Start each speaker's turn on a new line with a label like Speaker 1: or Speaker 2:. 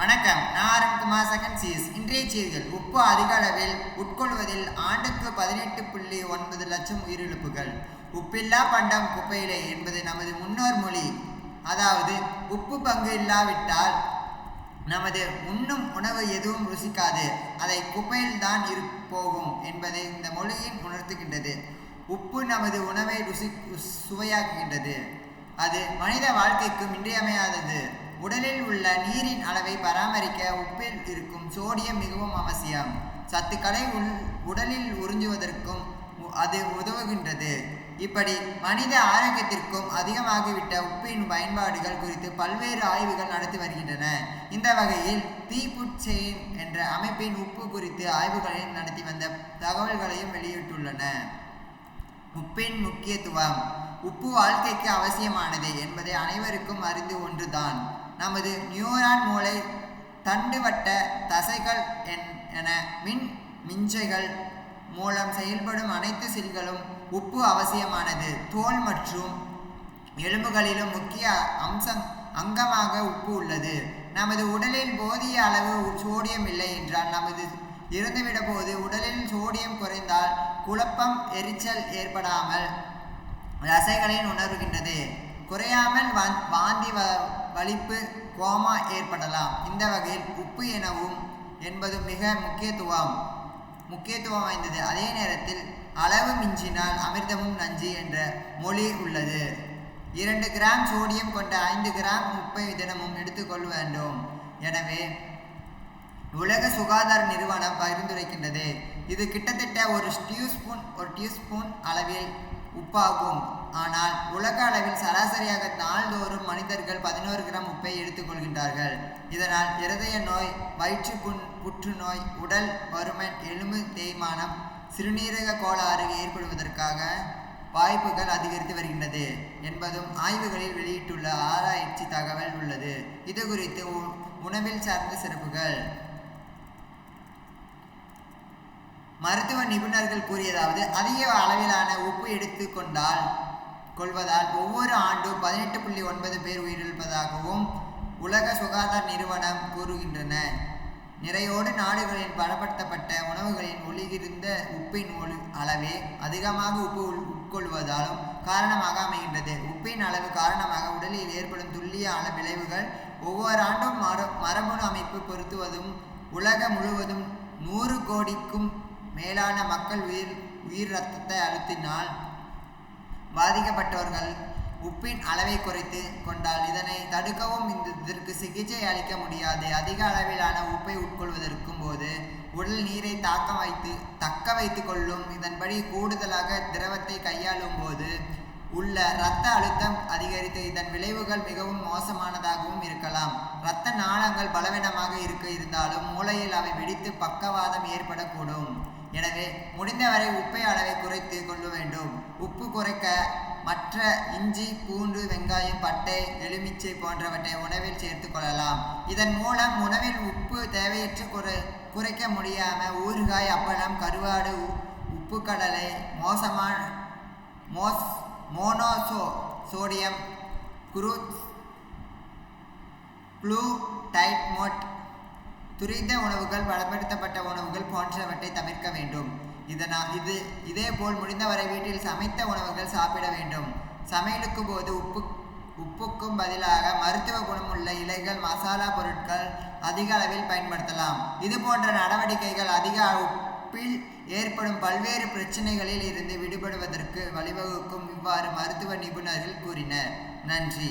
Speaker 1: வணக்கம். நான் Arunkumar second cheese இன்றைய செய்திகள். உப்பு அதிக அளவில் உட்கொள்வதில் ஆண்டுக்கு பதினெட்டு புள்ளி ஒன்பது லட்சம் உயிரிழப்புகள். உப்பில்லா பண்டம் குப்பையிலே என்பது நமது முன்னோர் மொழி. அதாவது உப்பு பங்கு இல்லாவிட்டால் நமது உண்ணும் உணவு எதுவும் ருசிக்காது. அதை குப்பையில் தான் இரு போகும் என்பதை இந்த மொழியின் உணர்த்துகின்றது. உப்பு நமது உணவை ருசி சுவையாக்குகின்றது. அது மனித வாழ்க்கைக்கும் இன்றியமையாதது. உடலில் உள்ள நீரின் அளவை பராமரிக்க உப்பில் இருக்கும் சோடியம் மிகவும் அவசியம். சத்துக்களை உள் உடலில் உறிஞ்சுவதற்கும் அது உதவுகின்றது. இப்படி மனித ஆரோக்கியத்திற்கும் அதிகமாகிவிட்ட உப்பின் பயன்பாடுகள் குறித்து பல்வேறு ஆய்வுகள் நடத்தி வருகின்றன. இந்த வகையில் பி புட் செயின் என்ற அமைப்பின் உப்பு குறித்து ஆய்வுகளை நடத்தி வந்த தகவல்களையும் வெளியிட்டுள்ளன. உப்பின் முக்கியத்துவம். உப்பு வாழ்க்கைக்கு அவசியமானது என்பதை அனைவருக்கும் அறிந்து ஒன்றுதான். நமது நியூரான் மூளை தண்டுவட்ட தசைகள் என்- என மின் மிஞ்சைகள் மூலம் செயல்படும் அனைத்து செல்களும் உப்பு அவசியமானது. தோல் மற்றும் எலும்புகளிலும் முக்கிய அம்சம் அங்கமாக உப்பு உள்ளது. நமது உடலில் போதிய அளவு சோடியம் இல்லை என்றால் நமது இருந்துவிட போது உடலில் சோடியம் குறைந்தால் குழப்பம் எரிச்சல் ஏற்படாமல் தசைகளின் உணர்கின்றது. குறையாமல் வாந்தி வ வலிப்பு கோமா ஏற்படலாம். இந்த வகையில் உப்பு எனவும் என்பது மிக முக்கியத்துவம் முக்கியத்துவம் வாய்ந்தது. அதே நேரத்தில் அளவு மிஞ்சினால் அமிர்தமும் நஞ்சு என்ற மொழி உள்ளது. இரண்டு கிராம் சோடியம் கொண்ட ஐந்து கிராம் உப்பை தினமும் எடுத்துக்கொள்ள வேண்டும். எனவே உலக சுகாதார நிறுவனம் பரிந்துரைக்கின்றது. இது கிட்டத்தட்ட ஒரு டியூஸ்பூன் ஒரு டியூஸ்பூன் அளவில் உப்பாகும். ஆனால் உலக அளவில் சராசரியாக நாள்தோறும் மனிதர்கள் பதினோரு கிராம் உப்பை எடுத்துக்கொள்கின்றார்கள் இதனால் இருதய நோய் வயிற்று புண் புற்றுநோய் உடல் வறுமன் எலும்பு தேய்மானம் சிறுநீரக கோளாறு ஏற்படுவதற்காக வாய்ப்புகள் அதிகரித்து வருகின்றது என்பதும் ஆய்வுகளில் வெளியிட்டுள்ள ஆராய்ச்சி தகவல் உள்ளது. இது குறித்து உ- உணவில் சார்ந்த சிறப்புகள். மருத்துவ நிபுணர்கள் கூறியதாவது அதிக அளவிலான உப்பு எடுத்துக்கொண்டால் கொள்வதால் ஒவ்வொரு ஆண்டும் பதினெட்டு புள்ளி ஒன்பது பேர் உயிரிழப்பதாகவும் உலக சுகாதார நிறுவனம் கூறுகின்றன. நிறையோடு நாடுகளில் பலப்படுத்தப்பட்ட உணவுகளின் ஒளிகிருந்த உப்பின் ஒளி அளவே அதிகமாக உப்பு உட்கொள்வதாலும் காரணமாக அமைகின்றது. உப்பின் அளவு காரணமாக உடலில் ஏற்படும் துல்லிய அள விளைவுகள் ஒவ்வொரு ஆண்டும் மர மரபணு அமைப்பு பொருத்துவதும் உலகம் முழுவதும் நூறு கோடிக்கும் மேலான மக்கள் உயிர் உயிர் ரத்தத்தை அழுத்தினால் பாதிக்கப்பட்டவர்கள் உப்பின் அளவை குறைத்து கொண்டால் இதனை தடுக்கவும் இந்த இதற்கு சிகிச்சை அளிக்க முடியாது. அதிக அளவிலான உப்பை உட்கொள்வதற்கும் போது உடல் நீரை தாக்க வைத்து தக்க வைத்து கொள்ளும். இதன்படி கூடுதலாக திரவத்தை கையாளும் போது உள்ள இரத்த அழுத்தம் அதிகரித்து இதன் விளைவுகள் மிகவும் மோசமானதாகவும் இருக்கலாம். இரத்த நாளங்கள் பலவீனமாக இருக்க இருந்தாலும் மூளையில் அவை வெடித்து பக்கவாதம் ஏற்படக்கூடும். எனவே முடிந்தவரை உப்பை அளவை குறைத்து கொள்ள வேண்டும். உப்பு குறைக்க மற்ற இஞ்சி பூண்டு வெங்காயம் பட்டை எலுமிச்சை போன்றவற்றை உணவில் சேர்த்து கொள்ளலாம். இதன் மூலம் உணவில் உப்பு தேவையற்று குறை குறைக்க முடியாமல் ஊறுகாய் அப்பளம் கருவாடு உ- உப்பு கடலை மோசமான மோஸ் மோனோசோ சோடியம் குரூத் ப்ளூ டைட் மோட் துரித உணவுகள் பலப்படுத்தப்பட்ட உணவு போன்றவற்றை தவிர்க்க வேண்டும். இதனால் இது இதேபோல் முடிந்தவரை வீட்டில் சமைத்த உணவுகள் சாப்பிட வேண்டும். சமையலுக்கு போது உப்பு உப்புக்கும் பதிலாக மருத்துவ குணமுள்ள இலைகள் மசாலா பொருட்கள் அதிக அளவில் பயன்படுத்தலாம். இது போன்ற நடவடிக்கைகள் அதிக உப்பில் ஏற்படும் பல்வேறு பிரச்சனைகளில் இருந்து விடுபடுவதற்கு வழிவகுக்கும் இவ்வாறு மருத்துவ நிபுணர்கள் கூறினர். நன்றி.